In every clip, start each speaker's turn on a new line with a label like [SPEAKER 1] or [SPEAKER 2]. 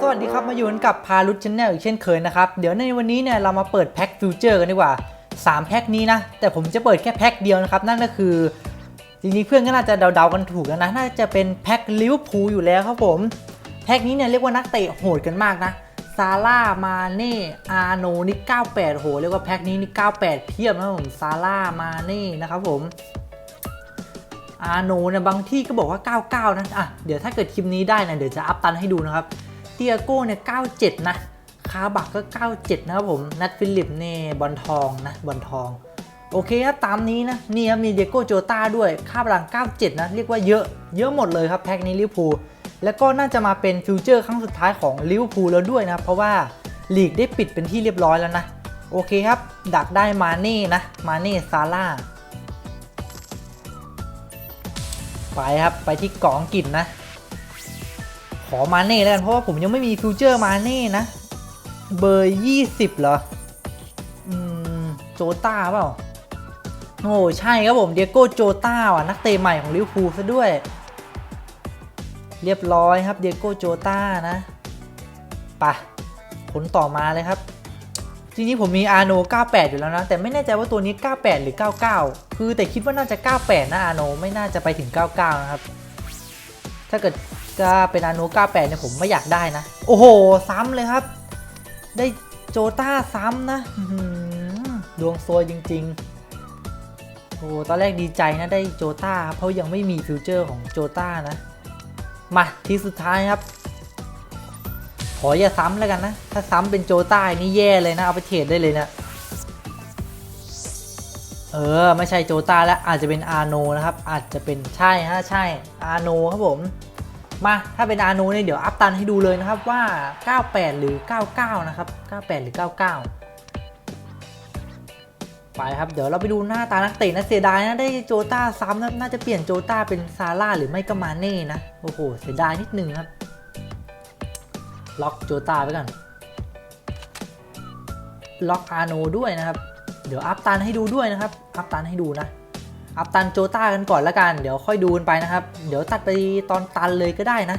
[SPEAKER 1] สวัสดีครับ มาอยู่กันกับพารุชแนลอีกเช่นเคยนะครับ เดี๋ยวในวันนี้เนี่ยเรามาเปิดแพ็คฟิวเจอร์กันดีกว่า 3 แพ็คนี้นะ แต่ผมจะเปิดแค่แพ็คเดียวนะครับ นั่นก็คือ จริงๆ เพื่อนก็น่าจะเดาๆกันถูกแล้วนะ น่าจะเป็นแพ็คลิเวอร์พูลอยู่แล้วครับผม แพ็คนี้เนี่ยเรียกว่านักเตะโหดกันมากนะ ซาร่า มาเน่ อาโนนี่ 98 โห เรียกว่าแพ็คนี้นี่ 98 เพียบนะผม ซาร่า มาเน่ นะครับผม อาโนเนี่ยบางที่ก็บอกว่า 99 นะอะเดี๋ยวถ้าเกิดคลิปนี้ได้นะเดี๋ยวจะอัพตันให้ดูนะครับเตียโก้เนี่ย 97 นะ คาบักก็ 97 นะครับผม นัทฟิลิปเนี่ยบอลทองนะบอลทอง โอเคครับ ตามนี้นะ นี่ครับมีเดียโก้โจตาด้วย ค่าพลัง 97 นะ เรียกว่าเยอะ เยอะหมดเลยครับ แพ็คนี้ลิเวอร์พูล แล้วก็น่าจะมาเป็นฟิวเจอร์ครั้งสุดท้ายของลิเวอร์พูลแล้วด้วยนะ เพราะว่าลีกได้ปิดเป็นที่เรียบร้อยแล้วนะ โอเคครับ ดักได้มาเน่นะ มาเน่ซาร่า ไปครับ ไปที่เกาะอังกฤษนะ ขอมาเน่แล้วกัน เพราะว่าผมยังไม่มีฟิวเจอร์มาเน่นะ เบอร์20เหรอ อืม โจต้าเปล่า โอ้ใช่ครับผมเดียโก้โจต้าว่ะ นักเตะใหม่ของลิเวอร์พูลซะด้วย เรียบร้อยครับเดียโก้โจต้านะไปะผลต่อมาเลยครับ จริงๆผมมีอาโน98 อยู่แล้วนะ แต่ไม่แน่ใจว่าตัวนี้ 98 หรือ 99 คือแต่คิดว่าน่าจะ 98 นะอาโนไม่น่าจะไปถึง 99 นะครับ ถ้าเกิดก็เป็นอาโน98 เนี่ยผมไม่อยากได้นะ โอ้โห ซ้ำเลยครับ ได้โจต้าซ้ำนะดวงซวยจริง ๆ โอ้ตอนแรกดีใจนะได้โจต้า เพราะยังไม่มีฟิวเจอร์ของโจต้านะ มาทีสุดท้ายครับ ขออย่าซ้ำแล้วกันนะ ถ้าซ้ำเป็นโจต้านี่แย่เลยนะ เอาไปเทรดได้เลยนะ เออ ไม่ใช่โจต้าแล้วอาจจะเป็นอาโนนะครับ อาจจะเป็นใช่ฮะใช่อาโนครับผม มาถ้าเป็นอาโนเนี่ยเดี๋ยวอัพตันให้ดูเลยนะครับว่า 98 หรือ 99 นะครับ 98 หรือ 99ไปครับเดี๋ยวเราไปดูหน้าตานักเตะนะเสียดายนะได้โจต้าซ้ำนะน่าจะเปลี่ยนโจต้าเป็นซาร่าหรือไม่ก็มาเน่นะโอ้โหเสียดายนิดนึงครับ ล็อกโจตาไว้ก่อนล็อกอาโนด้วยนะครับ เดี๋ยวอัพตันให้ดูด้วยนะครับ อัพตันให้ดูนะ อัพตันโจตากันก่อนละกัน เดี๋ยวค่อยดูกันไปนะครับ เดี๋ยวตัดไปตอนตันเลยก็ได้นะ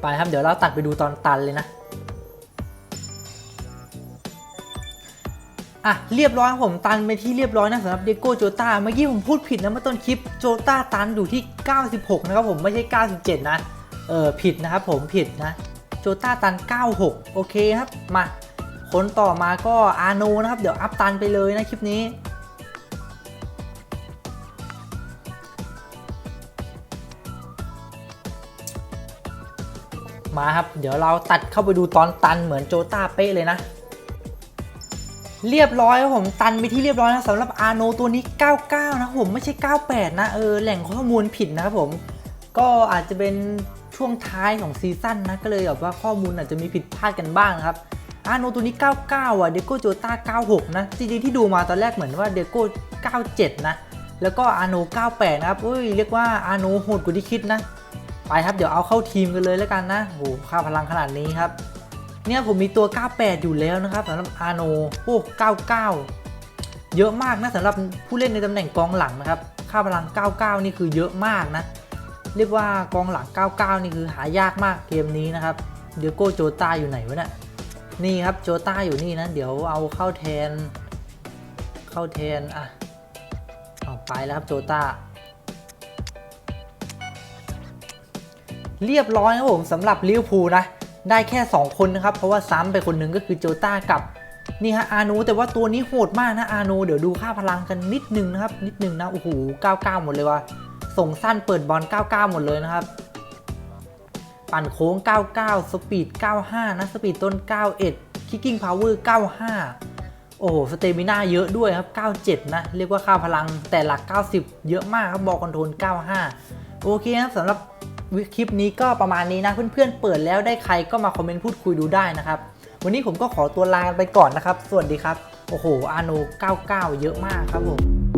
[SPEAKER 1] ไปครับ เดี๋ยวเราตัดไปดูตอนตันเลยนะ อะเรียบร้อยผมตันไปที่เรียบร้อยนะสำหรับเดโก้โจตาเมื่อกี้ผมพูดผิดนะเมื่อต้นคลิปโจตาตันอยู่ที่ 96 นะครับผมไม่ใช่ 97 นะ เออผิดนะครับผมผิดนะโจตาตัน 96 โอเคครับมาคนต่อมาก็อาโนนะครับ เดี๋ยวอัพตันไปเลยนะคลิปนี้มาครับ เดี๋ยวเราตัดเข้าไปดูตอนตันเหมือนโจต้าเป๊ะเลยนะ เรียบร้อยครับผมตันไปที่เรียบร้อยนะสำหรับอาโนตัวนี้ 99 นะผมไม่ใช่ 98 นะเออแหล่งข้อมูลผิดนะครับผม ก็อาจจะเป็นช่วงท้ายของซีซั่นนะก็เลยแบบว่าข้อมูลอาจจะมีผิดพลาดกันบ้างนะครับอาโนตัวนี้ 99 อะเดโก้โจต้า 96 นะจริงๆที่ดูมาตอนแรกเหมือนว่าเดโก้ 97 นะ แล้วก็อาโน 98 นะครับเอ้ยเรียกว่าอาโนโหดกว่าที่คิดนะ ไปครับเดี๋ยวเอาเข้าทีมกันเลยแล้วกันนะโหค่าพลังขนาดนี้ครับ เนี่ยผมมีตัว 98 อยู่แล้วนะครับสำหรับอาโนโอ้99 เยอะมากนะสำหรับผู้เล่นในตำแหน่งกองหลังนะครับ ค่าพลัง 99 นี่คือเยอะมากนะ เรียกว่ากองหลัง 99 นี่คือหายากมากเกมนี้นะครับ เดี๋ยวโก้โจต้าอยู่ไหนวะเนี่ย นี่ครับโจต้าอยู่นี่นะ เดี๋ยวเอาเข้าแทน เข้าแทนอะเอาไปแล้วครับโจต้าเรียบร้อยครับผมสำหรับลิเวอร์พูลนะ ได้แค่ 2 คนนะครับ เพราะว่าซ้ำไปคนหนึ่งก็คือโจต้ากับนี่ฮะอานูแต่ว่าตัวนี้โหดมากนะอานูเดี๋ยวดูค่าพลังกันนิดนึงนะครับ นิดนึงนะโอ้โห99 หมดเลยว่ะส่งสั้นเปิดบอล 99 หมดเลยนะครับ ปั่นโค้ง 99 สปีด 95 นะสปีดต้น 91 คิกกิ้งพาวเวอร์ 95 โอ้โหสเตมิน่าเยอะด้วยครับ 97 นะ เรียกว่าค่าพลังแต่หลัก 90 เยอะมากครับบอลคอนโทรล 95 โอเคครับสำหรับ คลิปนี้ก็ประมาณนี้นะ เพื่อนๆเปิดแล้วได้ใครก็มาคอมเมนต์พูดคุยดูได้นะครับ วันนี้ผมก็ขอตัวลาไปก่อนนะครับ สวัสดีครับ โอ้โหอาโน99 เยอะมากครับผม